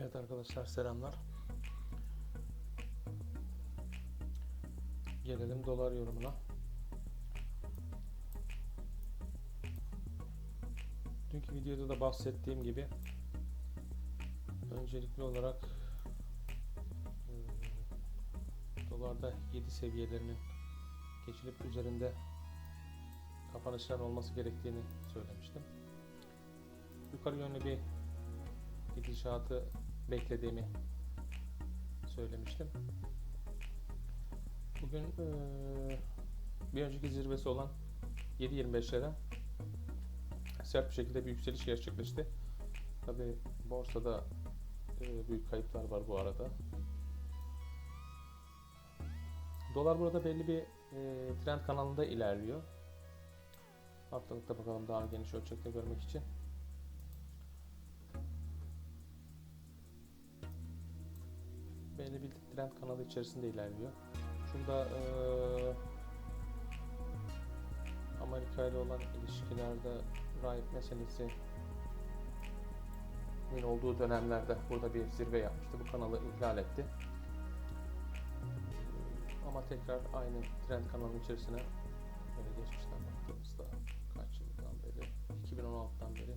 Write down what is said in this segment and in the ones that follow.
Evet arkadaşlar selamlar. Gelelim dolar yorumuna. Dünkü videoda da bahsettiğim gibi öncelikli olarak eee, dolarda 7 seviyelerinin geçilip üzerinde kapanışlar olması gerektiğini söylemiştim. Yukarı yönlü bir gidişatı beklediğimi söylemiştim. Bugün eee, bir önceki zirvesi olan 7.25'lere sert bir şekilde bir yükseliş gerçekleşti. Tabi borsada eee, büyük kayıplar var bu arada. Dolar burada belli bir eee, trend kanalında ilerliyor. Haftalıkta bakalım daha geniş ölçekte görmek için. Bir trend kanalı içerisinde ilerliyor. Şurada eee Amerika ile olan ilişkilerde rahip meselesi olduğu dönemlerde burada bir zirve yapmıştı. Bu kanalı ihlal etti. Ama tekrar aynı trend kanalının içerisine böyle geçmişten baktığımızda kaç yıldan beri 2016'dan beri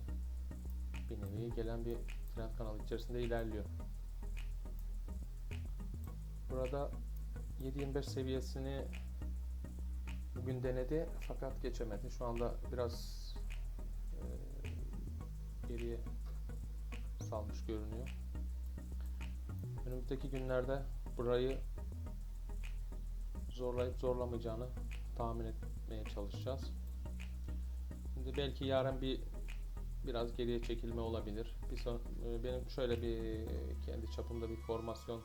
bir nevi gelen bir trend kanalı içerisinde ilerliyor. Burada 7.25 seviyesini bugün denedi fakat geçemedi. Şu anda biraz e, geriye salmış görünüyor. Önümüzdeki günlerde burayı zorlayıp zorlamayacağını tahmin etmeye çalışacağız. Şimdi belki yarın bir biraz geriye çekilme olabilir. Bir son, e, benim şöyle bir kendi çapımda bir formasyon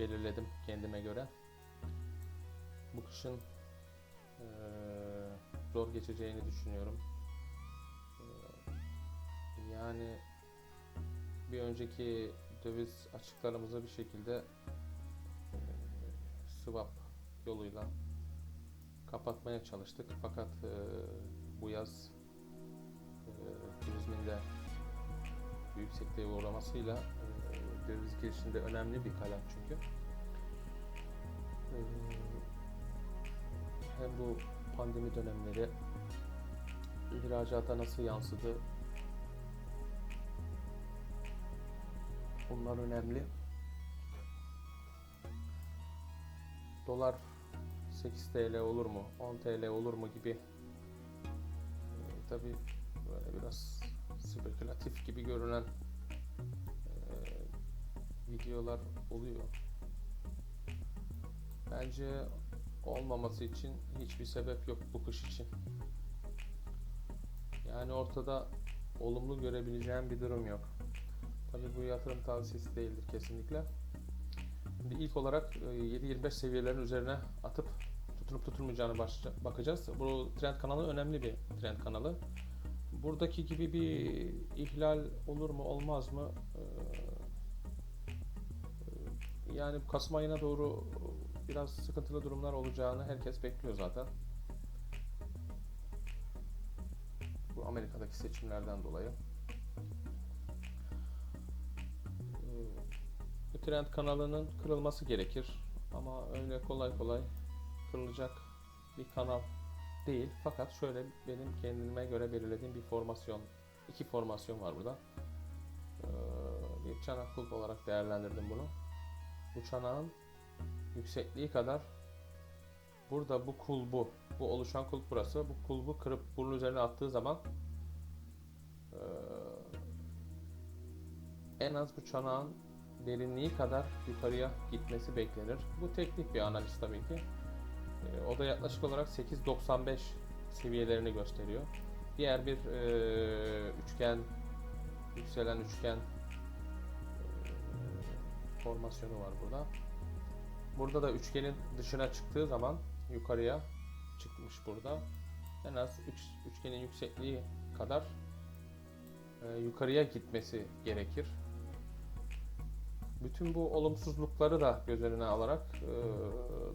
belirledim kendime göre. Bu kışın eee, zor geçeceğini düşünüyorum. Eee, yani bir önceki döviz açıklarımızı bir şekilde eee, swap yoluyla kapatmaya çalıştık. Fakat eee, bu yaz eee turizmin de yüksekliğe uğramasıyla eee, döviz girişinde önemli bir kalem çünkü. Eee, hem bu pandemi dönemleri ihracata nasıl yansıdı bunlar önemli. Dolar 8 TL olur mu, 10 TL olur mu gibi tabi böyle biraz spekülatif gibi görünen videolar oluyor. Bence olmaması için hiçbir sebep yok bu kış için. Yani ortada olumlu görebileceğim bir durum yok. Tabii bu yatırım tavsiyesi değildir kesinlikle. Şimdi ilk olarak e, 7.25 seviyelerin üzerine atıp tutunup tutulmayacağını bakacağız. Bu trend kanalı önemli bir trend kanalı. Buradaki gibi bir ihlal olur mu olmaz mı? Yani Kasım ayına doğru biraz sıkıntılı durumlar olacağını herkes bekliyor zaten. Bu Amerika'daki seçimlerden dolayı. Ee, Bu trend kanalının kırılması gerekir. Ama öyle kolay kolay kırılacak bir kanal değil. Fakat şöyle benim kendime göre belirlediğim bir formasyon, iki formasyon var burada. Ee, bir çanak kulp olarak değerlendirdim bunu. Bu yüksekliği kadar burada bu kulbu, bu oluşan kulp burası, bu kulbu kırıp bunun üzerine attığı zaman eee, en az bu çanağın derinliği kadar yukarıya gitmesi beklenir. Bu teknik bir analiz tabii ki. Eee, o da yaklaşık olarak 8.95 seviyelerini gösteriyor. Diğer bir eee, üçgen, yükselen üçgen formasyonu var burada. Burada da üçgenin dışına çıktığı zaman yukarıya çıkmış burada. En az üç, üçgenin yüksekliği kadar e, yukarıya gitmesi gerekir. Bütün bu olumsuzlukları da göz önüne alarak e,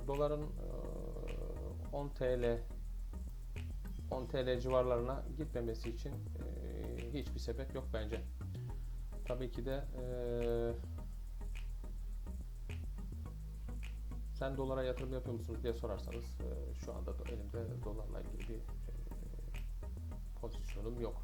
doların e, 10 TL 10 TL civarlarına gitmemesi için e, hiçbir sebep yok bence. Tabii ki de eee, sen dolara yatırım yapıyor musunuz diye sorarsanız eee, şu anda da elimde dolarla ilgili bir eee, pozisyonum yok.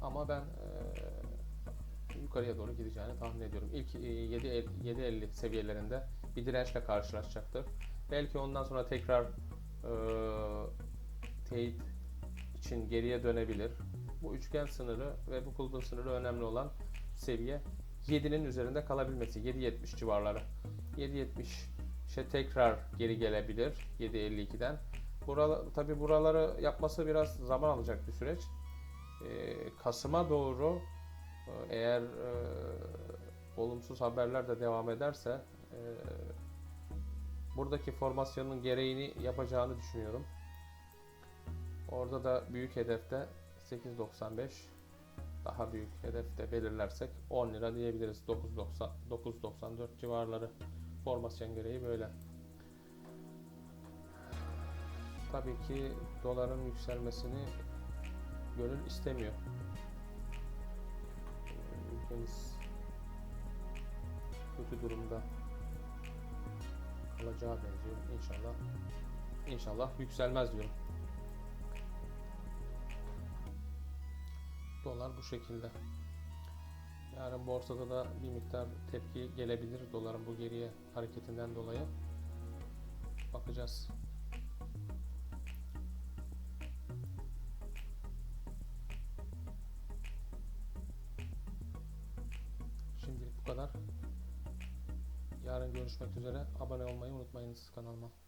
Ama ben eee, yukarıya doğru gideceğini tahmin ediyorum. İlk eee, 7 el- 7.50 seviyelerinde bir dirençle karşılaşacaktır. Belki ondan sonra tekrar eee teyit için geriye dönebilir. Bu üçgen sınırı ve bu kulübün sınırı önemli olan seviye 7'nin üzerinde kalabilmesi. 7.70 civarları. 7.70 işte tekrar geri gelebilir 7.52'den. Buralar, tabi buraları yapması biraz zaman alacak bir süreç. Ee, Kasım'a doğru e, eğer e, olumsuz haberler de devam ederse e, buradaki formasyonun gereğini yapacağını düşünüyorum. Orada da büyük hedefte 8.95 daha büyük hedefte belirlersek 10 lira diyebiliriz. 9.90 9.94 civarları formasyon gereği böyle. Tabii ki doların yükselmesini gönül istemiyor. Ülkemiz kötü durumda kalacağı benziyor. İnşallah inşallah yükselmez diyorum. Dolar bu şekilde. Yarın borsada da bir miktar tepki gelebilir doların bu geriye hareketinden dolayı. Bakacağız. Şimdilik bu kadar. Yarın görüşmek üzere. Abone olmayı unutmayınız kanalıma.